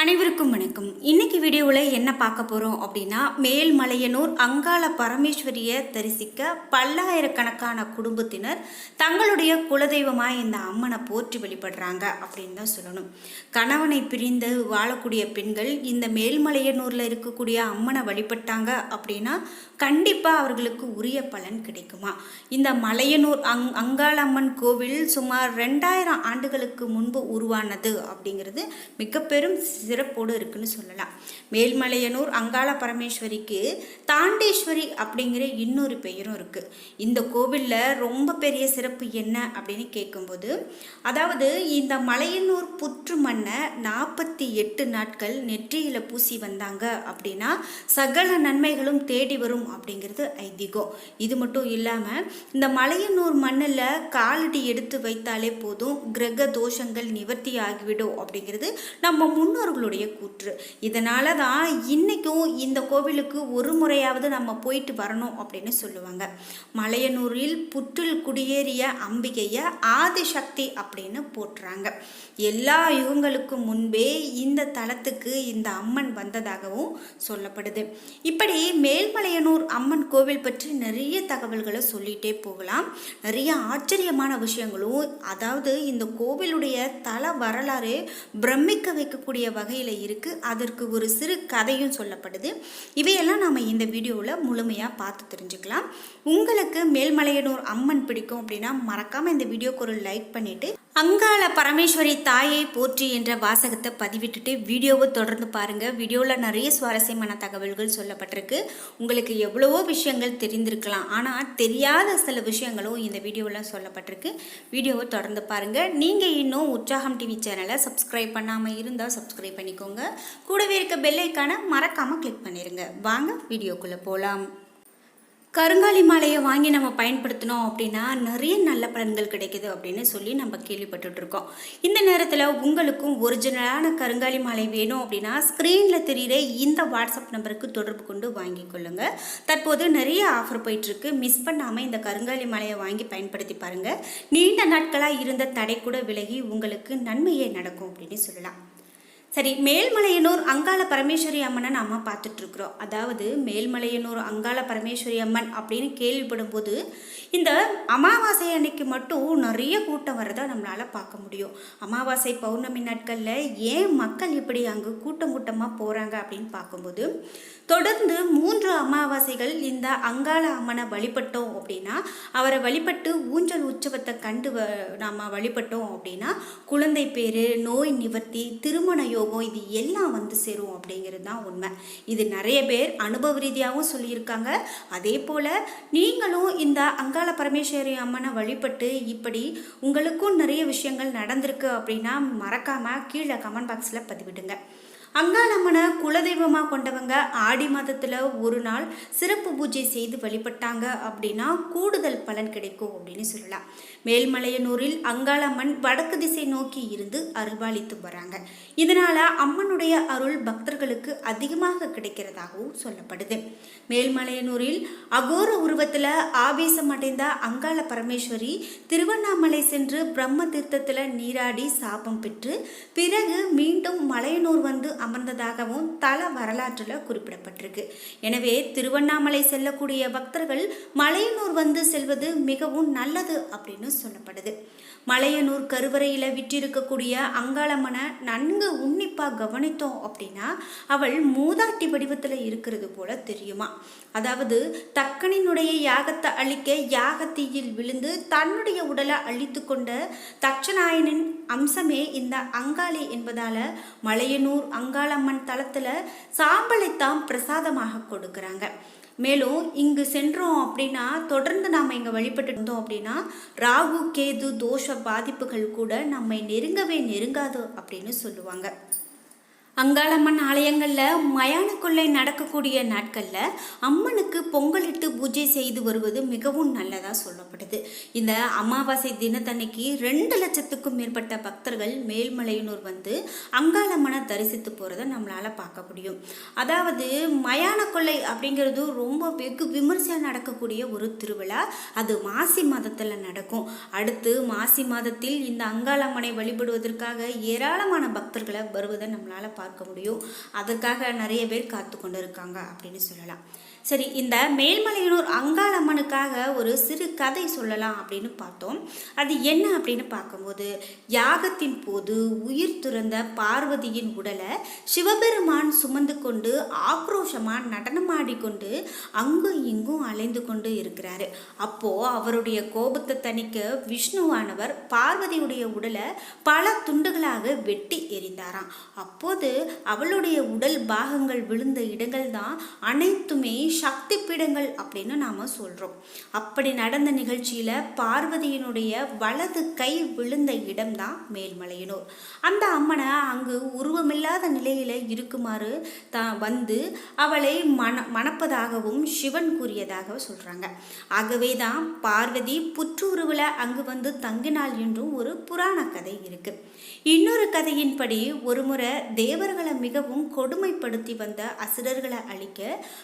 அனைவருக்கும் வணக்கம். இன்னைக்கு வீடியோவில் என்ன பார்க்க போகிறோம் அப்படின்னா மேல்மலையனூர் அங்காள பரமேஸ்வரியை தரிசிக்க பல்லாயிரக்கணக்கான குடும்பத்தினர் தங்களுடைய குலதெய்வமாக இந்த அம்மனை போற்றி வழிபடுறாங்க அப்படின்னு தான் சொல்லணும். கணவனை பிரிந்து வாழக்கூடிய பெண்கள் இந்த மேல்மலையனூரில் இருக்கக்கூடிய அம்மனை வழிபட்டாங்க அப்படின்னா கண்டிப்பாக அவர்களுக்கு உரிய பலன் கிடைக்குமா? இந்த மலையனூர் அங் அங்காளம்மன் கோவில் சுமார் ரெண்டாயிரம் ஆண்டுகளுக்கு முன்பு உருவானது அப்படிங்கிறது மிக பெரும் சிறப்போடு இருக்குன்னு சொல்லலாம். மேல்மலையனூர் அங்காள பரமேஸ்வரிக்கு தாண்டேஸ்வரி அப்படிங்கிற இன்னொரு பெயரும் இருக்குது இந்த கோவிலில் ரொம்ப பெரிய சிறப்பு என்ன அப்படின்னு கேட்கும்போது அதாவது இந்த மலையனூர் புற்று மண்ணை நாற்பத்தி எட்டு நாட்கள் நெற்றியில் பூசி வந்தாங்க அப்படின்னா சகல நன்மைகளும் தேடி வரும் அப்படிங்கிறது ஐதீகம். இது மட்டும் இல்லாமல் இந்த மலையனூர் மண்ணில் காலடி எடுத்து வைத்தாலே போதும் கிரக தோஷங்கள் நிவர்த்தி ஆகிவிடும் அப்படிங்கிறது நம்ம முன்னோர்களுடைய கூற்று. இதனால தான் இன்றைக்கும் இந்த கோவிலுக்கு ஒரு முறையாவது நம்ம போயிட்டு வரணும் அப்படின்னு சொல்லுவாங்க. மலையனூரில் புற்றில் குடியேறிய அம்பிகையை ஆதிசக்தி அப்படின்னு போட்டுறாங்க எல்லா யுகங்களுக்கும் முன்பே இந்த தலத்துக்கு இந்த அம்மன் வந்ததாகவும் சொல்லப்படுது. இப்படி மேல்மலையனூர் அம்மன் கோவில் பற்றி நிறைய தகவல்களை சொல்லிகிட்டே போகலாம். நிறைய ஆச்சரியமான விஷயங்களும் அதாவது இந்த கோவிலுடைய தல வரலாறு பிரமிக்க வைக்கக்கூடிய வகையில் இருக்குது அதற்கு ஒரு சிறு கதையும் சொல்லப்படுது. இவையெல்லாம் நாம் இந்த வீடியோவில் முழுமையாக பார்த்து தெரிஞ்சுக்கலாம். உங்களுக்கு மேல்மலையனூர் அம்மன் பிடிக்கும் அப்படின்னா மறக்காமல் இந்த வீடியோக்கு ஒரு லைக் பண்ணிவிட்டு அங்காள பரமேஸ்வரி தாயை போற்றி என்ற வாசகத்தை பதிவிட்டுட்டு வீடியோவை தொடர்ந்து பாருங்கள் வீடியோவில் நிறைய சுவாரஸ்யமான தகவல்கள் சொல்லப்பட்டிருக்கு. உங்களுக்கு எவ்வளவோ விஷயங்கள் தெரிந்திருக்கலாம். ஆனால் தெரியாத சில விஷயங்களும் இந்த வீடியோவில் சொல்லப்பட்டிருக்கு. வீடியோவை தொடர்ந்து பாருங்கள் நீங்கள் இன்னும் உற்சாகம் டிவி சேனலை சப்ஸ்கிரைப் பண்ணாமல் இருந்தால் சப்ஸ்கிரைப் பண்ணிக்கோங்க. கூடவே இருக்க பெல்லைக்கான மறக்காமல் கிளிக் பண்ணிடுங்க வாங்க வீடியோக்குள்ளே போகலாம் கருங்காலி மாலையை வாங்கி நம்ம பயன்படுத்தினோம் அப்படின்னா நிறைய நல்ல பலன்கள் கிடைக்குது அப்படின்னு சொல்லி நம்ம கேள்விப்பட்டுட்ருக்கோம். இந்த நேரத்தில் உங்களுக்கும் ஒரிஜினலான கருங்காலி மாலை வேணும் அப்படின்னா ஸ்க்ரீனில் தெரிகிற இந்த வாட்ஸ்அப் நம்பருக்கு தொடர்பு கொண்டு வாங்கி கொள்ளுங்க. தற்போது நிறைய ஆஃபர் போயிட்டுருக்கு மிஸ் பண்ணாமல் இந்த கருங்காலி மாலையை வாங்கி பயன்படுத்தி பாருங்கள் நீண்ட நாட்களாக இருந்த தடை கூட விலகி உங்களுக்கு நன்மையே நடக்கும் அப்படின்னு சொல்லலாம். சரி மேல்மலையனூர் அங்காள பரமேஸ்வரி அம்மனை நாம் பார்த்துட்ருக்குறோம் அதாவது மேல்மலையனூர் அங்காள பரமேஸ்வரி அம்மன் அப்படின்னு கேள்விப்படும் போது இந்த அமாவாசை அன்னைக்கு மட்டும் நிறைய கூட்டம் வரதை நம்மளால் பார்க்க முடியும். அமாவாசை பௌர்ணமி நாட்களில் ஏன் மக்கள் இப்படி அங்கே கூட்டம் கூட்டமாக போகிறாங்க அப்படின்னு பார்க்கும்போது தொடர்ந்து மூன்று அமாவாசைகள் இந்த அங்காள அம்மனை வழிபட்டோம் அப்படின்னா அவரை வழிபட்டு ஊஞ்சல் உற்சவத்தை கண்டு வ நாம் வழிபட்டோம் அப்படின்னா குழந்தை பேர் நோய் நிவர்த்தி திருமண யோகம் இது எல்லாம் வந்து சேரும் அப்படிங்கிறது தான் உண்மை. இது நிறைய பேர் அனுபவ ரீதியாகவும் சொல்லியிருக்காங்க. அதே போல் நீங்களும் இந்த அங்காள பரமேஸ்வரி அம்மனை வழிபட்டு இப்படி உங்களுக்கும் நிறைய விஷயங்கள் நடந்திருக்கு அப்படின்னா மறக்காமல் கீழே கமெண்ட் பாக்ஸில் பதிவிடுங்க. அங்காளம்மனை குலதெய்வமாக கொண்டவங்க ஆடி மாதத்தில் ஒரு நாள் சிறப்பு பூஜை செய்து வழிபட்டாங்க அப்படின்னா கூடுதல் பலன் கிடைக்கும் அப்படின்னு சொல்லலாம். மேல்மலையனூரில் அங்காளம்மன் வடக்கு திசை நோக்கி இருந்து அருள்பாலித்து வராங்க. இதனால் அம்மனுடைய அருள் பக்தர்களுக்கு அதிகமாக கிடைக்கிறதாகவும் சொல்லப்படுது. மேல்மலையனூரில் அகோர உருவத்தில் ஆவேசம் அடைந்த அங்காள பரமேஸ்வரி திருவண்ணாமலை சென்று பிரம்ம தீர்த்தத்தில் நீராடி சாபம் பெற்று பிறகு மீண்டும் மலையனூர் வந்து அமர்ந்ததாகவும் தல வரலாற்றில் குறிப்பிடப்பட்டிருக்கு. எனவே திருவண்ணாமலை செல்லக்கூடிய பக்தர்கள் மலையனூர் வந்து செல்வது மிகவும் நல்லது அப்படின்னு சொல்லப்படுது. மலையனூர் கருவறையில் விற்றிருக்கக்கூடிய அங்காளம்மனை நன்கு உன்னிப்பாக கவனித்தோம் அப்படின்னா அவள் மூதாட்டி வடிவத்தில் இருக்கிறது போல தெரியுமா? அதாவது தக்கனினுடைய யாகத்தை அழிக்க யாகத்தீயில் விழுந்து தன்னுடைய உடலை அழித்து கொண்ட தட்சநாயனின் அம்சமே இந்த அங்காளி என்பதால் மலையனூர் அங்காளம்மன் தளத்தில் சாம்பலைத்தான் பிரசாதமாக கொடுக்குறாங்க. மேலும் இங்கு சென்றோம் அப்படின்னா தொடர்ந்து நாம் இங்கே வழிபட்டு இருந்தோம் அப்படின்னா ராகு கேது தோஷ பாதிப்புகள் கூட நம்மை நெருங்கவே நெருங்காது அப்படின்னு சொல்லுவாங்க. அங்காளம்மன் ஆலயங்களில் மயான கொள்ளை நடக்கக்கூடிய நாட்களில் அம்மனுக்கு பொங்கலிட்டு பூஜை செய்து வருவது மிகவும் நல்லதாக சொல்லப்படுது. இந்த அமாவாசை தினத்தன்னைக்கு ரெண்டு லட்சத்துக்கும் மேற்பட்ட பக்தர்கள் மேல்மலையனூர் வந்து அங்காளம்மனை தரிசித்து போகிறத நம்மளால் பார்க்க முடியும். அதாவது மயான கொள்ளை அப்படிங்கிறது ரொம்ப வெகு விமர்சையாக நடக்கக்கூடிய ஒரு திருவிழா. அது மாசி மாதத்தில் நடக்கும். அடுத்து மாசி மாதத்தில் இந்த அங்காளம்மனை வழிபடுவதற்காக ஏராளமான பக்தர்களை வருவதை நம்மளால் பார்க்க பார்க்க முடியும். அதற்காக நிறைய பேர் காத்து கொண்டு இருக்காங்க அப்படின்னு சொல்லலாம். சரி இந்த மேல்மலையனூர் அங்காளம்மனுக்காக ஒரு சிறு கதை சொல்லலாம் அப்படின்னு பார்த்தோம். அது என்ன அப்படின்னு பார்க்கும்போது யாகத்தின் போது உயிர் துறந்த பார்வதியின் உடலை சிவபெருமான் சுமந்து கொண்டு ஆக்ரோஷமாக நடனமாடிக்கொண்டு அங்கும் இங்கும் அலைந்து கொண்டு இருக்கிறாரு. அப்போது அவருடைய கோபத்தை தணிக்க விஷ்ணுவானவர் பார்வதியுடைய உடலை பல துண்டுகளாக வெட்டி எறிந்தாராம். அப்போது அவளுடைய உடல் பாகங்கள் விழுந்த இடங்கள் தான் அனைத்துமே சக்தி பீடங்கள் அப்படின்னு நாம் சொல்கிறோம் அப்படி நடந்த நிகழ்ச்சியில் பார்வதியினுடைய வலது கை விழுந்த இடம்தான் மேல்மலையனூர். அந்த அம்மனை அங்கு உருவமில்லாத நிலையில் இருக்குமாறு தான் வந்து அவளை மண மணப்பதாகவும் சிவன் கூறியதாக சொல்கிறாங்க ஆகவே தான் பார்வதி புற்றுருவில் அங்கு வந்து தங்கினாள் என்றும் ஒரு புராண கதை இருக்குது இன்னொரு கதையின்படி ஒருமுறை தேவர்களை மிகவும் கொடுமைப்படுத்தி வந்த அசுரர்களை அழிக்க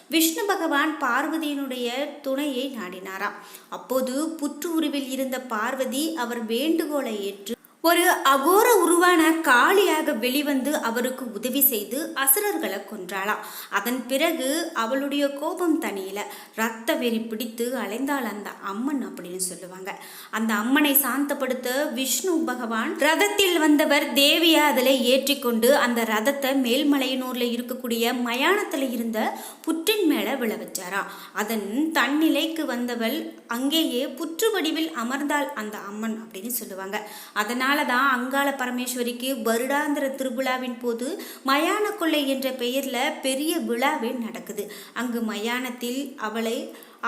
விஷ்ணு பகவான் பார்வதியினுடைய துணையை நாடினாராம். அப்போது புற்று உருவில் இருந்த பார்வதி அவர் வேண்டுகோளை ஏற்று ஒரு அகோர உருவான காளியாக வெளிவந்து அவருக்கு உதவி செய்து அசுரர்களை கொன்றாளாம் அதன் பிறகு அவளுடைய கோபம் தனியில ரத்த வெறி பிடித்து அலைந்தாள் அந்த அம்மன் அப்படின்னு சொல்லுவாங்க. அந்த அம்மனை சாந்தப்படுத்த விஷ்ணு பகவான் ரதத்தில் வந்தவர் தேவியை அதில் ஏற்றிக்கொண்டு அந்த ரதத்தை மேல்மலையனூர்ல இருக்கக்கூடிய மயானத்தில் இருந்த புற்றின் மேலே விழ வச்சாராம் அதன் தன்னிலைக்கு வந்தவள் அங்கேயே புற்று வடிவில் அமர்ந்தாள் அந்த அம்மன் அப்படின்னு சொல்லுவாங்க. அதனால் அதனால தான் அங்காள பரமேஸ்வரிக்கு வருடாந்திர திருவிழாவின் போது மயான கொள்ளை என்ற பெயரில் பெரிய விழாவே நடக்குது. அங்கு மயானத்தில் அவளை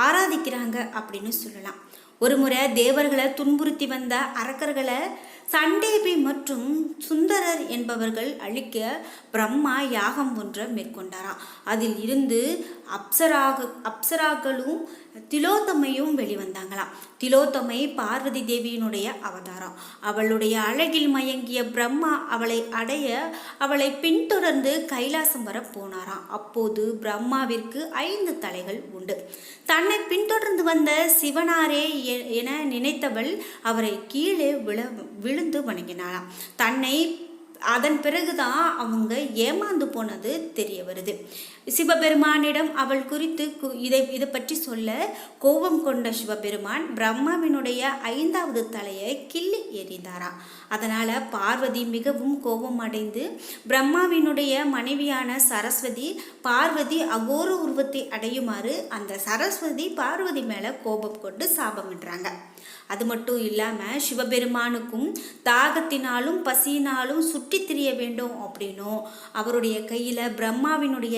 ஆராதிக்கிறாங்க அப்படின்னு சொல்லலாம். ஒரு முறை தேவர்களை துன்புறுத்தி வந்த அரக்கர்களை சண்டேபி மற்றும் சுந்தரர் என்பவர்கள் அழிக்க பிரம்மா யாகம் ஒன்றை மேற்கொண்டாராம். அதில் இருந்து அப்சராக அப்சராக்களும் திலோத்தமையும் வெளிவந்தாங்களாம். திலோத்தமை பார்வதி தேவியினுடைய அவதாரம். அவளுடைய அழகில் மயங்கிய பிரம்மா அவளை அடைய அவளை பின்தொடர்ந்து கைலாசம் வர போனாராம். அப்போது பிரம்மாவிற்கு ஐந்து தலைகள் உண்டு. தன்னை பின்தொடர்ந்து வந்த சிவனாரே என நினைத்தவள் அவரை கீழே விழ விழுந்து வணங்கினாளாம். தன்னை அதன் பிறகுதான் அவங்க ஏமாந்து போனது தெரிய வருது. சிவபெருமானிடம் அவள் குறித்து இதை இதை பற்றி சொல்ல கோபம் கொண்ட சிவபெருமான் பிரம்மாவினுடைய ஐந்தாவது தலையை கிள்ளி எறிந்தாராம் அதனால் பார்வதி மிகவும் கோபம் அடைந்து பிரம்மாவினுடைய மனைவியான சரஸ்வதி பார்வதி அகோர உருவத்தை அடையுமாறு அந்த சரஸ்வதி பார்வதி மேலே கோபம் கொண்டு சாபமிடுறாங்க அது மட்டும் இல்லாமல் சிவபெருமானுக்கும் தாகத்தினாலும் பசியினாலும் சுற்றி திரிய வேண்டும் அப்படின்னும் அவருடைய கையில் பிரம்மாவினுடைய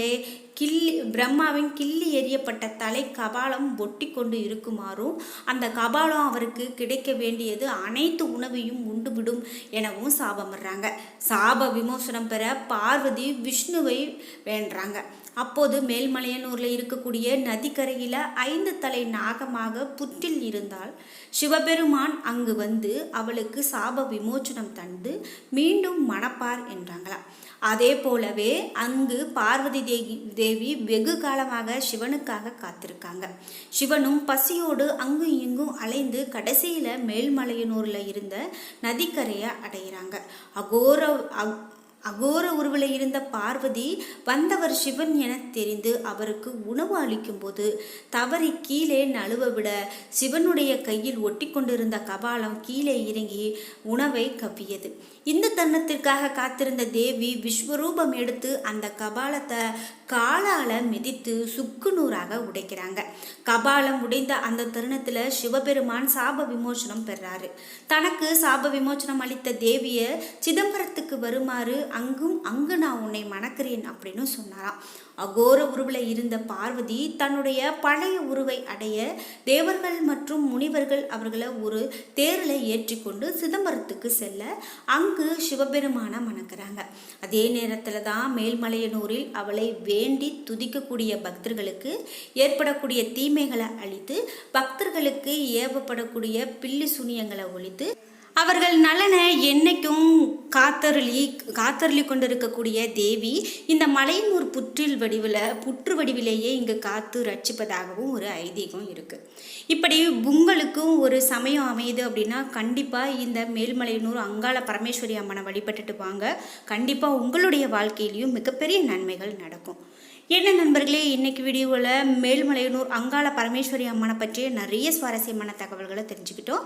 கிள்ளி பிரம்மாவின் கிள்ளி எறியப்பட்ட தலை கபாலம் ஒட்டி கொண்டு இருக்குமாறும் அந்த கபாலம் அவருக்கு கிடைக்க வேண்டியது அனைத்து உணவையும் உண்டுவிடும் எனவும் சாபமிடுறாங்க சாப விமோசனம் பெற பார்வதி விஷ்ணுவை வேண்டுறாங்க அப்போது மேல்மலையனூரில் இருக்கக்கூடிய நதிக்கரையில் ஐந்து தலை நாகமாக புற்றில் இருந்தால் சிவபெருமான் அங்கு வந்து அவளுக்கு சாப விமோச்சனம் தந்து மீண்டும் மணப்பார் என்றாங்களாம் அதே போலவே அங்கு பார்வதி தேவி தேவி வெகு காலமாக சிவனுக்காக காத்திருக்காங்க. சிவனும் பசியோடு அங்கும் இங்கும் அலைந்து கடைசியில் மேல்மலையனூரில் இருந்த நதிக்கரையை அடைகிறாங்க அகோர அகோர உருவில் இருந்த பார்வதி வந்தவர் சிவன் என தெரிந்து அவருக்கு உணவு அளிக்கும்போது தவறி கீழே நழுவ விட சிவனுடைய கையில் ஒட்டி கொண்டிருந்த கபாலம் கீழே இறங்கி உணவை கவ்வியது. இந்த தருணத்திற்காக காத்திருந்த தேவி விஸ்வரூபம் எடுத்து அந்த கபாலத்தை காலால மிதித்து சுக்கு நூறாக உடைக்கிறாங்க. கபாலம் உடைந்த அந்த தருணத்தில் சிவபெருமான் சாப விமோசனம் பெறாரு. தனக்கு சாப விமோசனம் அளித்த தேவியை சிதம்பரத்துக்கு வருமாறு அங்கும் அங்கு நான் உன்னை மணக்கிறேன் அப்படின்னு சொன்னாராம். அகோர உருவில் இருந்த பார்வதி தன்னுடைய பழைய உருவை அடைய தேவர்கள் மற்றும் முனிவர்கள் அவர்களை ஒரு தேரில் ஏற்றிக்கொண்டு சிதம்பரத்துக்கு செல்ல அங்கு சிவபெருமான மணக்கிறாங்க. அதே நேரத்தில் தான் மேல்மலையனூரில் அவளை வேண்டி துதிக்கக்கூடிய பக்தர்களுக்கு ஏற்படக்கூடிய தீமைகளை அழித்து பக்தர்களுக்கு ஏவப்படக்கூடிய பில்லி சுனியங்களை ஒழித்து அவர்கள் நலனை என்னைக்கும் காத்தருளி காத்தருளி கொண்டிருக்கக்கூடிய தேவி இந்த மலையனூர் புற்றில் வடிவில் புற்று வடிவிலேயே இங்கு காத்து ரட்சிப்பதாகவும் ஒரு ஐதீகம் இருக்குது இப்படி உங்களுக்கும் ஒரு சமயம் அமையுது அப்படின்னா கண்டிப்பாக இந்த மேல்மலையனூர் அங்காள பரமேஸ்வரி அம்மனை வழிபட்டுட்டு வாங்க. கண்டிப்பாக உங்களுடைய வாழ்க்கையிலையும் மிகப்பெரிய நன்மைகள் நடக்கும். என்ன நண்பர்களே இன்னைக்கு வீடியோவில் மேல்மலையனூர் அங்காள பரமேஸ்வரி அம்மனை பற்றிய நிறைய சுவாரஸ்யமான தகவல்களை தெரிஞ்சுக்கிட்டோம்.